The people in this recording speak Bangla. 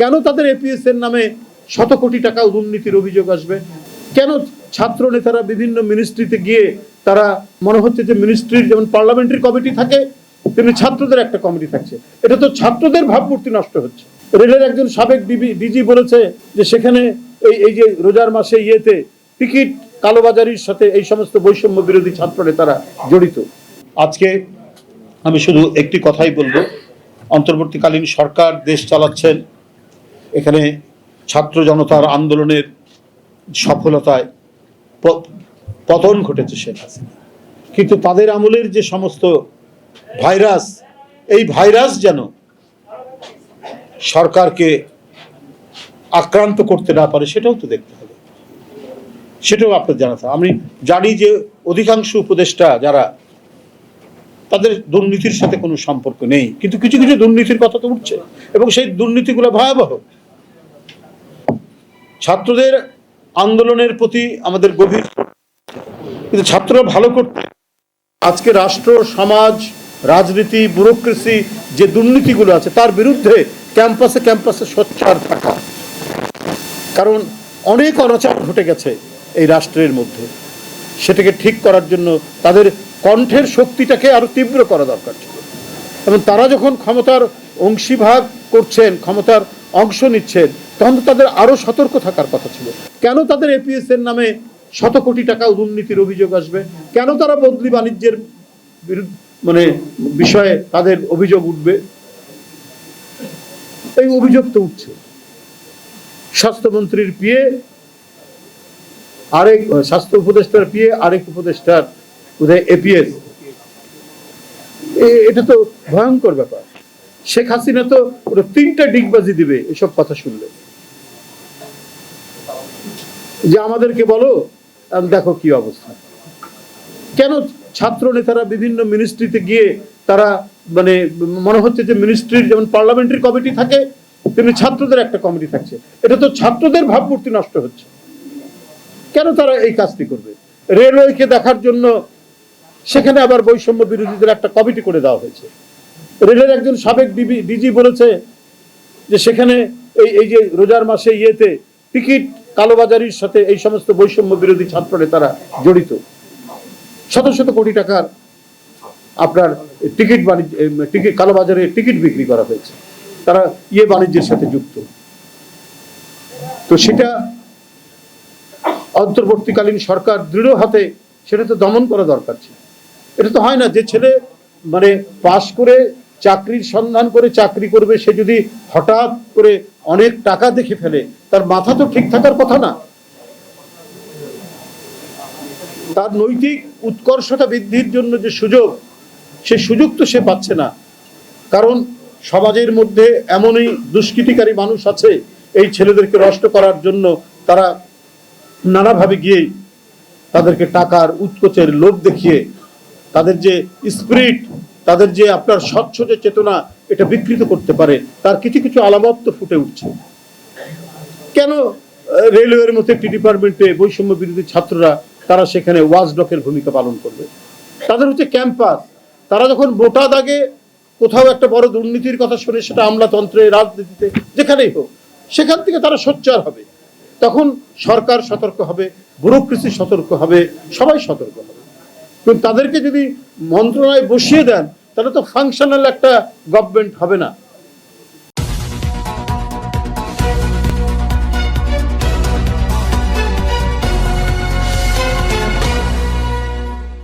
কেন তাদের এপিএস এর নামে শত কোটি টাকা দুর্নীতির অভিযোগ আসবে? কেন ছাত্র নেতারা বিভিন্ন মিনিস্ট্রিতে গিয়ে তারা মনে হচ্ছে যে মিনিস্ট্রির যেমন পার্লামেন্টারি কমিটি থাকে, তেমনি ছাত্রদের একটা কমিটি থাকছে। এটা তো ছাত্রদের ভাবমূর্তি নষ্ট হচ্ছে। রেলের একজন সাবেক ডিজি বলেছে যে সেখানে এই এই যে রোজার মাসে ইয়েতে টিকিট কালোবাজারির সাথে এই সমস্ত বৈষম্য বিরোধী ছাত্র নেতারা জড়িত। আজকে আমি শুধু একটি কথাই বলব। অন্তর্বর্তীকালীন সরকার দেশ চালাচ্ছেন এখানে ছাত্র জনতার আন্দোলনের সফলতায় পতন ঘটেছে শেখ হাসিনা। কিন্তু তাদের আমলের যে সমস্ত ভাইরাস, এই ভাইরাস যেন সরকারকে আক্রান্ত করতে না পারে, সেটাও তো দেখতে হবে। সেটাও আপনার জানাতে। আমি জানি যে অধিকাংশ উপদেষ্টা যারা, তাদের দুর্নীতির সাথে কোনো সম্পর্ক নেই। কিন্তু কিছু কিছু দুর্নীতির কথা তো উঠছে। এবং সেই দুর্নীতিগুলো ভয়াবহ। ছাত্রদের আন্দোলনের প্রতি আমাদের গভীর কিন্তু ছাত্ররা ভালো করতে আজকে রাষ্ট্র, সমাজ, রাজনীতি, ব্যুরোক্রেসি যে দুর্নীতিগুলো আছে, তার বিরুদ্ধে ক্যাম্পাসে ক্যাম্পাসে সোচ্চার থাকা। কারণ অনেক অনাচার ঘটে গেছে এই রাষ্ট্রের মধ্যে। সেটাকে ঠিক করার জন্য তাদের কণ্ঠের শক্তিটাকে আরও তীব্র করা দরকার ছিল। এবং তারা যখন ক্ষমতার অংশীভাগ করছেন, ক্ষমতার অংশ নিচ্ছেন তখন তাদের আরও সতর্ক থাকার কথা ছিল। কেন তাদের এপিএস এর নামে শত কোটি টাকা দুর্নীতির অভিযোগ আসবে? কেন তারা বদলি বাণিজ্যের মানে বিষয়ে তাদের অভিযোগ উঠবে? এই অভিযোগ তো উঠছে। স্বাস্থ্যমন্ত্রীর পিয়ে আরেক, স্বাস্থ্য উপদেষ্টার পিয়ে আরেক উপদেষ্টার এপিএস এটা তো ভয়ঙ্কর ব্যাপার। শেখ হাসিনা তো ওটা তিনটা ডিগবাজি দিবে এসব কথা শুনলে। যে আমাদেরকে বলো দেখো কি অবস্থা। কেন ছাত্র নেতারা বিভিন্ন মিনিস্ট্রিতে গিয়ে তারা মানে মনে হচ্ছে যে মিনিস্ট্রির যেমন পার্লামেন্টারি কমিটি থাকে, তেমনি ছাত্রদের একটা কমিটি থাকছে। এটা তো ছাত্রদের ভাবমূর্তি নষ্ট হচ্ছে। কেন তারা এই কাজটি করবে? রেলওয়েকে দেখার জন্য সেখানে আবার বৈষম্য বিরোধীদের একটা কমিটি করে দেওয়া হয়েছে। রেলের একজন সাবেক ডিজি বলেছে যে সেখানে এই এই যে রোজার মাসে ইয়েতে টিকিট কালোবাজারির সাথে এই সমস্ত বৈষম্য বিরোধী ছাত্র নেতারা জড়িত। শত শত কোটি টাকার আপনার টিকিট বাণিজ্য টিকিট, কালোবাজারে টিকিট বিক্রি করা হয়েছে। তারা ইয়ে বাণিজ্যের সাথে যুক্ত। তো সেটা অন্তর্বর্তীকালীন সরকার দৃঢ় হাতে সেটা তো দমন করা দরকার ছিল। এটা তো হয় না যে ছেলে মানে পাশ করে চাকরির সন্ধান করে চাকরি করবে, সে যদি হঠাৎ করে অনেক টাকা দেখে ফেলে তার মাথা তো ঠিক থাকার কথা না। তার নৈতিক উৎকর্ষতা বৃদ্ধির জন্য যে সুযোগ, সে সুযোগ তো সে পাচ্ছে না। কারণ সমাজের মধ্যে এমনই দুষ্কৃতিকারী মানুষ আছে, এই ছেলেদেরকে নষ্ট করার জন্য তারা নানাভাবে গিয়ে তাদেরকে টাকার উৎকোচের লোভ দেখিয়ে, তাদের যে স্পিরিট তাদের যে আপনার স্বচ্ছ যে চেতনা, এটা বিকৃত করতে পারে। তার কিছু কিছু আলামত তো ফুটে উঠছে। কেন? রেলওয়ের মতো একটি ডিপার্টমেন্টে বৈষম্য বিরোধী ছাত্ররা, তারা সেখানে ওয়াচডকের ভূমিকা পালন করবে। তাদের হচ্ছে ক্যাম্পাস। তারা যখন মোটা দাগে কোথাও একটা বড় দুর্নীতির কথা শুনে সেটা আমলাতন্ত্রে, রাজনীতিতে, যেখানেই হোক, সেখান থেকে তারা সোচ্চার হবে। তখন সরকার সতর্ক হবে, ব্যুরোক্রেসি সতর্ক হবে, সবাই সতর্ক হবে। কিন্তু তাদেরকে যদি মন্ত্রণালয়ে বসিয়ে দেন, তাহলে তো ফাংশনাল একটা গভর্নমেন্ট হবে না।